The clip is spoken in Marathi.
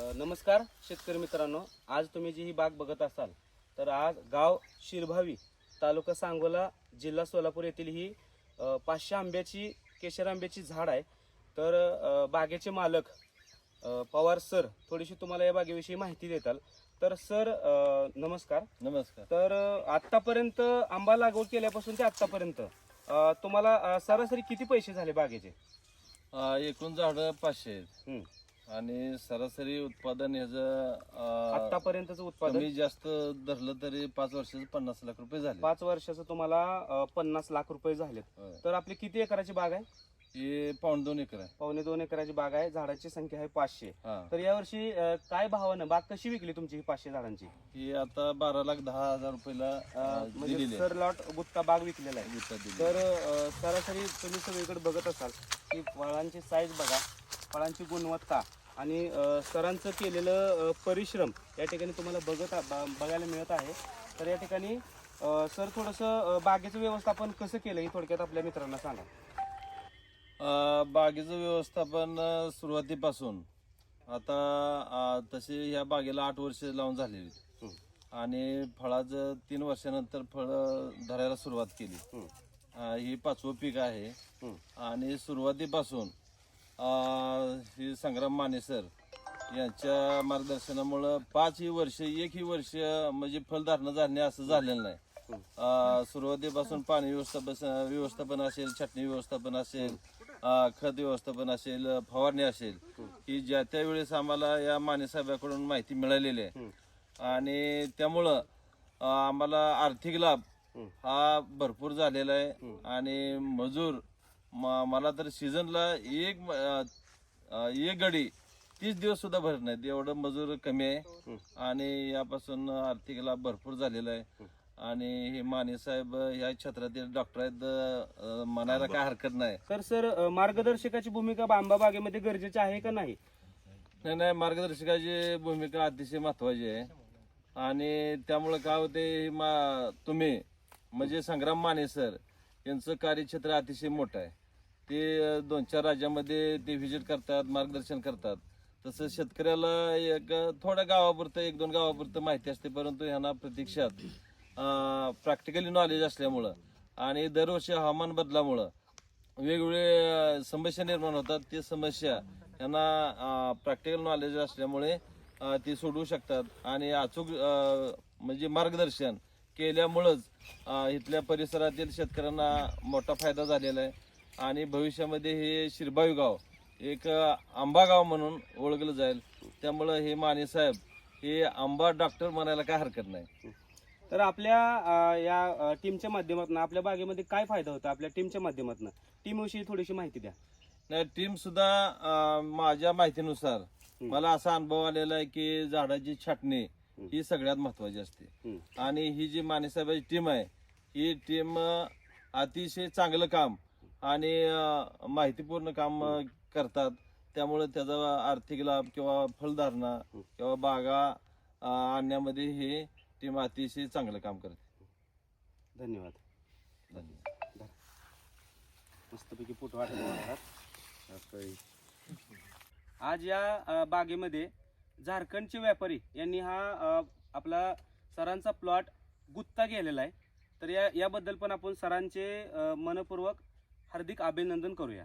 नमस्कार शेतकरी मित्रांनो. आज तुम्ही जी ही बाग बघत असाल तर आज गाव शिरभावी तालुका सांगोला जिल्हा सोलापूर येथील ही पाचशे आंब्याची केशर आंब्याची झाड आहे. तर बागेचे मालक पवार सर थोडीशी तुम्हाला या बागेविषयी माहिती देताल. तर सर नमस्कार. नमस्कार. तर आत्तापर्यंत आंबा लागवड केल्यापासून ते आत्तापर्यंत तुम्हाला सरासरी किती पैसे झाले बागेचे? एकूण झाडं पाचशे आहेत. आणि सरासरी उत्पादन ह्याचं आतापर्यंतच उत्पादन? कमी जास्त धरलं तरी पाच वर्षाचं पन्नास लाख रुपये झाले. पाच वर्षाचं तुम्हाला अ, पन्नास लाख रुपये झालेत. होय. तर आपली किती एकराची बाग आहे? हे पाऊण दोन एकर आहे. पावणे दोन एकराची बाग आहे. झाडाची संख्या आहे पाचशे. हा. तर यावर्षी अ, काय भावानं बाग कशी विकली तुमची ही पाचशे झाडांची? ही आता बारा लाख दहा हजार रुपयाला अ, अं, म्हणजे दिलेली आहे. सर लॉट गुत्ता बाग विकलेला आहे. विकत दिली. तर अ, सरासरी तुम्ही सगळीकडे बघत असाल की फळांची साईज बघा. फळांची गुणवत्ता. आणि सरांचं केलेलं परिश्रम या ठिकाणी तुम्हाला बघत बघायला मिळत आहे तर या ठिकाणी सर थोडंसं बागेचं व्यवस्थापन कसं केलं हे थोडक्यात आपल्या मित्रांना सांगा बागेचं व्यवस्थापन सुरुवातीपासून आता तसे ह्या बागेला आठ वर्ष लावून झालेली. आणि फळाचं तीन वर्षानंतर फळं धरायला सुरुवात केली हं. पाचवं पीक आहे. आणि सुरुवातीपासून ही संग्राम माने सर यांच्या मार्गदर्शनामुळं पाचही वर्ष एकही वर्ष म्हणजे फलधारणा झाले असं झालेलं नाही. सुरुवातीपासून पाणी व्यवस्थापन व्यवस्थापन असेल छटणी व्यवस्थापन असेल खत व्यवस्थापन असेल फवारणी असेल ही ज्या त्या वेळेस आम्हाला या मानेसाहेबाकडून माहिती मिळालेली आहे. आणि त्यामुळं आम्हाला आर्थिक लाभ हा भरपूर झालेला आहे. आणि मजूर मला तर सीझनला एक एक गडी तीस दिवस सुद्धा भरत नाहीत. एवढं मजूर कमी आहे. आणि यापासून आर्थिक लाभ भरपूर झालेला आहे. आणि हे माने साहेब या क्षेत्रातील डॉक्टर आहेत म्हणायला काय हरकत नाही. तर सर मार्गदर्शकाची भूमिका आंबा बागेमध्ये गरजेची आहे का नाही? नाही नाही मार्गदर्शकाची भूमिका अतिशय महत्वाची आहे. आणि त्यामुळे काय होते मा तुम्ही म्हणजे संग्राम माने सर यांचं कार्यक्षेत्र अतिशय मोठं आहे. ते दोन चार राज्यामध्ये ते व्हिजिट करतात मार्गदर्शन करतात. तसं शेतकऱ्याला एक थोड्या गावापुरतं एक दोन गावापुरतं माहिती असते परंतु ह्यांना प्रत्यक्षात प्रॅक्टिकली नॉलेज असल्यामुळं आणि दरवर्षी हवामान बदलामुळं वेगवेगळे समस्या निर्माण होतात. ते समस्या यांना प्रॅक्टिकल नॉलेज असल्यामुळे ते सोडवू शकतात. आणि अचूक म्हणजे मार्गदर्शन केल्यामुळंच इथल्या परिसरातील शेतकऱ्यांना मोठा फायदा झालेला आहे. आणि भविष्यामध्ये हे शिरबाई गाव एक आंबा गाव म्हणून ओळखलं जाईल. त्यामुळं हे माने साहेब हे आंबा डॉक्टर म्हणायला काय हरकत नाही. तर आपल्या या टीमच्या माध्यमातून आपल्या बागेमध्ये काय फायदा होता आपल्या टीमच्या माध्यमातून? टीम विषयी थोडीशी माहिती द्या. नाही टीम सुद्धा माझ्या माहितीनुसार मला असा अनुभव आलेला आहे की झाडाची छाटणी ही सगळ्यात महत्वाची असते. आणि ही जी मानेसाहेबाची टीम आहे ही टीम अतिशय चांगलं काम आणि माहितीपूर्ण काम करतात. त्यामुळे त्याचा आर्थिक लाभ किंवा फलधारणा किंवा बागा आणण्यामध्ये ही टीम अतिशय चांगलं काम करते. धन्यवाद. धन्यवाद. मस्तपैकी फोटो वाटत आज या बागेमध्ये झारखंडचे व्यापारी यांनी हा आपला सरांचा प्लॉट गुत्ता गेलेला आहे. तर या याबद्दल पण आपण सरांचे मनपूर्वक हार्दिक अभिनंदन करूया.